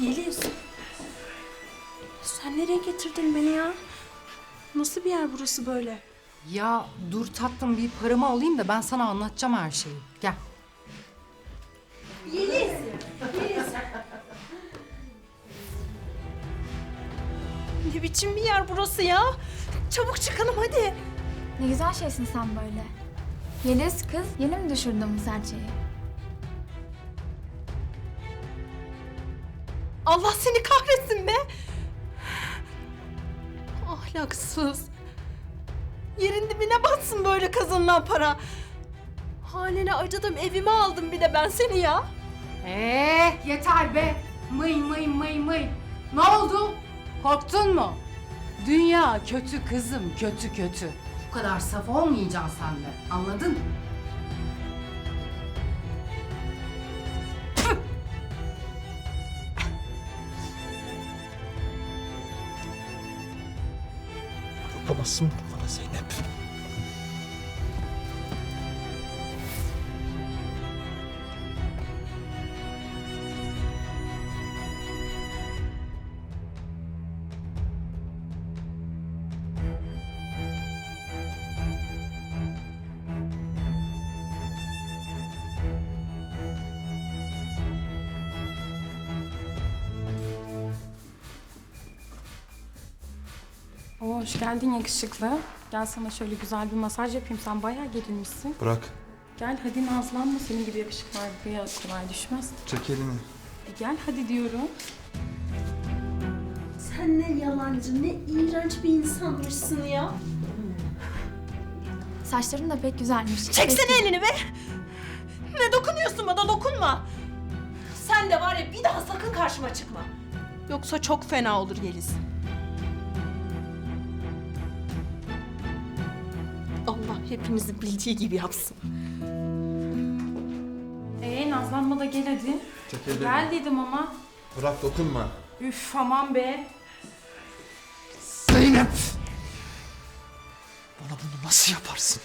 Yeliz. Sen nereye getirdin beni ya? Nasıl bir yer burası böyle? Ya dur tatlım bir paramı alayım da ben sana anlatacağım her şeyi. Gel. Ne biçim bir yer burası ya? Çabuk çıkalım hadi. Ne güzel şeysin sen böyle. Yeliz kız yeni mi düşürdün bu serçeyi? Allah seni kahretsin be. Ahlaksız. Yerin dibine batsın böyle kazanılan para. Haline acıdım evime aldım bir de ben seni ya. Ee, yeter be. Mıy mıy mıy mıy. Ne oldu? Korktun mu? Dünya kötü kızım, kötü kötü. Bu kadar saf olmayacaksın sen de. Anladın? Yapamazsın bana Zeynep. Oo, hoş geldin yakışıklı. Gel sana şöyle güzel bir masaj yapayım. Sen bayağı gerilmişsin. Bırak. Gel hadi nazlanma. Senin gibi yakışıklar buraya kolay düşmez. Çek elini. E, gel hadi diyorum. Sen ne yalancı ne iğrenç bir insanmışsın ya. Saçların da pek güzelmiş. Çeksene elini be. Ne dokunuyorsun bana dokunma. Sen de var ya bir daha sakın karşıma çıkma. Yoksa çok fena olur Yeliz. Allah hepimizin bildiği gibi yapsın. Ee nazlanma da gel hadi. Elini. Gel dedim ama. Bırak dokunma. Üf aman be. Zeynep! Bana bunu nasıl yaparsın?